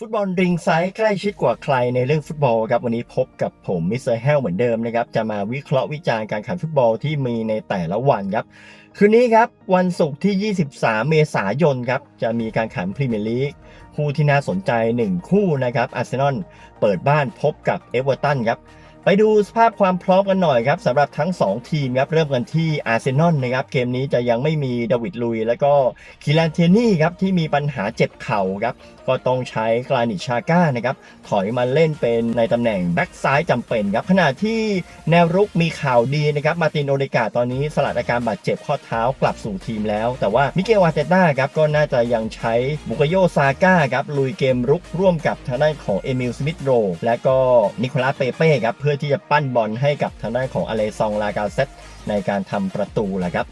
ฟุตบอลริงไซด์ใกล้ชิดกว่าใครในเรื่องฟุตบอลครับวันนี้พบกับผมมิสเตอร์เฮลเหมือนเดิมนะครับจะมาวิเคราะห์วิจารณ์การแข่งฟุตบอลที่มีในแต่ละวันครับคืนนี้ครับวันศุกร์ที่ 23 เมษายนครับจะมีการแข่งพรีเมียร์ลีกคู่ที่น่าสนใจ 1 คู่นะครับอาร์เซนอลเปิดบ้านพบกับเอเวอร์ตันครับ ไปดูสภาพความพร้อมกันหน่อยครับสำหรับทั้ง 2 ทีมครับเริ่มกันที่อาร์เซนอลนะครับเกมนี้จะยังไม่มีดวิดลุย แล้วก็คิลันเทนี่ครับที่มีปัญหาเจ็บเข่าครับก็ต้องใช้กรานิชาก้านะครับถอยมาเล่นเป็นในตำแหน่งแบ็กซ้ายจำเป็นครับขณะที่แนวรุกมีข่าวดีนะครับมาตินโอเดกาตอนนี้สลัดอาการบาดเจ็บข้อเท้ากลับสู่ทีมแล้ว แต่ว่ามิเกลวาเตต้าครับก็น่าจะยังใช้บุกโยซาก้าครับลุยเกมรุกร่วมกับทางด้านของเอมิลสมิธโรและก็นิโคลัสเปเป้ครับเพื่อที่จะปั้นบอลให้กับทางด้านของอเลซองลากาเซตในการทำประตูแหละครับ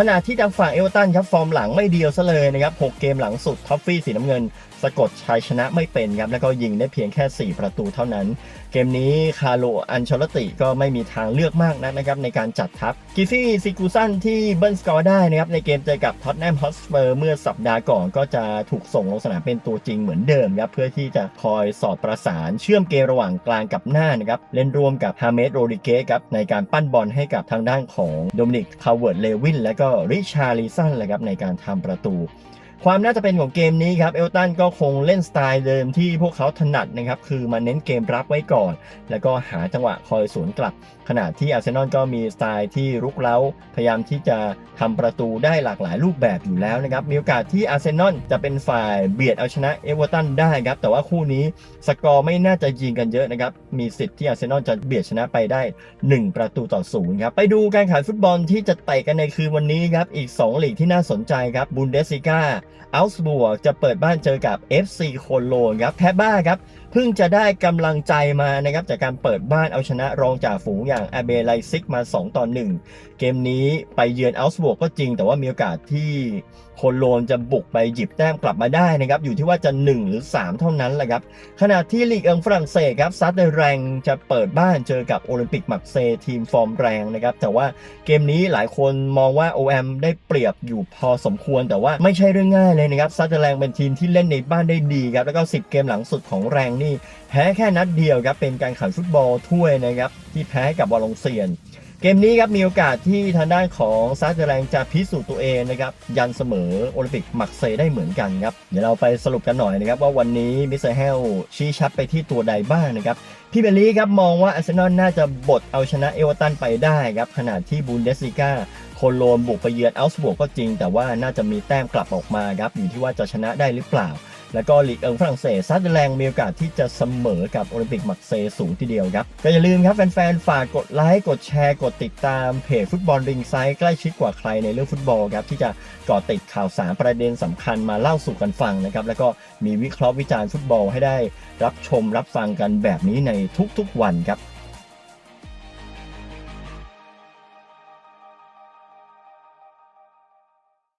ขณะที่ทางฝั่งเอลตันครับฟอร์มหลังไม่เดียวซะเลยนะครับ 6 เกมหลังสุดท็อฟฟี่สีน้ำเงิน สะกดชัยชนะไม่เป็นครับ แล้วก็ยิงได้เพียงแค่ 4 ประตูเท่านั้น เกมนี้คาร์โลอันเชลติก็ไม่มีทางเลือกมากนักนะครับในการจัดทัพกิฟฟี่ซิกูซันที่เบิ้ลสกอร์ได้นะครับในเกมเจอกับท็อตแนมฮอสเปอร์เมื่อสัปดาห์ก่อนก็จะถูกส่งลงสนามเป็นตัวจริงเหมือนเดิมครับเพื่อที่จะคอยสอดประสานเชื่อมเกมระหว่างกลางกับหน้านะครับเล่นร่วมกับฮาเมสโรดิเกสครับในการปั้นบอลให้กับทางด้านของโดมินิกคาเวิร์ดเลวินและก็็ริชาริสันเลยครับในการทำประตู ความน่าจะเป็นของเกมนี้ครับเอลตันก็คงเล่นสไตล์เดิมที่พวกเขาถนัดนะครับ คือมาเน้นเกมรับไว้ก่อน แล้วก็หาจังหวะคอยสวนกลับ ขณะที่อาร์เซนอลก็มีสไตล์ที่รุกเร้า พยายามที่จะทำประตูได้หลากหลายรูปแบบอยู่แล้วนะครับ มีโอกาสที่อาร์เซนอลจะเป็นฝ่ายเบียดเอาชนะเอเวอร์ตันได้ครับ แต่ว่าคู่นี้สกอร์ไม่น่าจะยิงกันเยอะนะครับ มีสิทธิ์ที่อาร์เซนอลจะเบียดชนะไปได้ 1 ประตูต่อศูนย์ครับ ไปดูการแข่งฟุตบอลที่จะเตะกันในคืนวันนี้ครับ อีก 2 ลีกที่น่าสนใจครับ บุนเดสซิก้าอัลส์บวจะเปิดบ้านเจอกับ FC โคโลนครับแพ้บ้าครับ พิ่งจะได้กำลังใจมานะครับจากการเปิดบ้านเอาชนะรองจ่าฝูงอย่างอาเบไลซิกมา 2 ต่อ 1 เกมนี้ไปเยือนอัลส์บวกก็จริง แต่ว่ามีโอกาสที่โคโลนจะบุกไปหยิบแต้มกลับมาได้นะครับ อยู่ที่ว่าจะ 1 หรือ 3 เท่านั้นแหละครับ ขณะที่ลีกเอิงฝรั่งเศสครับซัดเดแรงจะเปิดบ้านเจอกับโอลิมปิกมักเซทีมฟอร์มแรงนะครับ แต่ว่าเกมนี้หลายคนมองว่า OM ได้เปรียบอยู่พอสมควร แต่ว่าไม่ใช่เรื่องง่ายเลยนะครับซัดเดแรงเป็นทีมที่เล่นในบ้านได้ดีครับแล้วก็ 10 เกมหลังสุดของแรงนี่แพ้แค่นัดเดียวครับเป็นการข่งฟุตบอลถ้วยนะครับที่แพ้กับวอลงเซียน เกมนี้ครับมีโอกาสที่ทางด้านของซาเจแรงจะพิสูจน์ตัวเองนะครับยันเสมอโอลิมปิกมักเซได้เหมือนกันครับเดี๋ยวเราไปสรุปกันหน่อยนะครับว่าวันนี้มิสเตอร์เฮลชี้ชัดไปที่ตัวใดบ้างนะครับพี่เบลลี่ครับมองว่าอาร์เซนอลน่าจะบดเอาชนะเอเวอร์ตันไปได้ครับขณะที่บูนเดสลิก้าโคโลนบุกไปเยือนอัลส์บวกก็จริง แต่ว่าน่าจะมีแต้มกลับออกมาครับอยู่ที่ว่าจะชนะได้หรือเปล่า แล้วก็ลีกเอิงฝรั่งเศสซัดแรงมีโอกาสที่จะเสมอกับโอลิมปิกมักเซสูงทีเดียวครับก็อย่าลืมครับแฟนๆฝากกดไลค์กดแชร์กดติดตามเพจฟุตบอลริงไซด์ใกล้ชิดกว่าใครในเรื่องฟุตบอลครับที่จะเกาะติดข่าวสารประเด็นสำคัญมาเล่าสู่กันฟังนะครับแล้วก็มีวิเคราะห์วิจารณ์ฟุตบอลให้ได้รับชมรับฟังกันแบบนี้ในทุกๆวันครับ